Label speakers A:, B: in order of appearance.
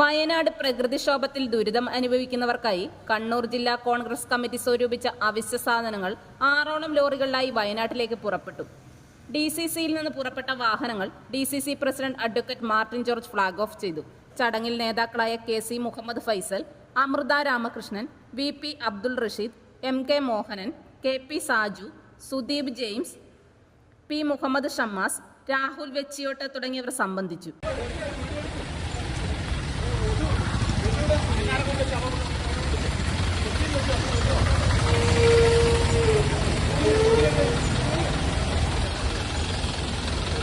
A: വയനാട് പ്രകൃതിക്ഷോഭത്തിൽ ദുരിതം അനുഭവിക്കുന്നവർക്കായി കണ്ണൂർ ജില്ലാ കോൺഗ്രസ് കമ്മിറ്റി സ്വരൂപിച്ച അവശ്യ സാധനങ്ങൾ ആറോളം ലോറികളിലായി വയനാട്ടിലേക്ക് പുറപ്പെട്ടു. ഡി സി സിയിൽ നിന്ന് പുറപ്പെട്ട വാഹനങ്ങൾ D C C president advocate Martin George flag off ചെയ്തു. ചടങ്ങിൽ നേതാക്കളായ K C Muhammad Faisal Amrutha Ramakrishnan V P Abdul Rasheed M K Mohanan K P Saju Sudeep James P Muhammad Shammas Rahul Vechiyot തുടങ്ങിയവർ സംബന്ധിച്ചു.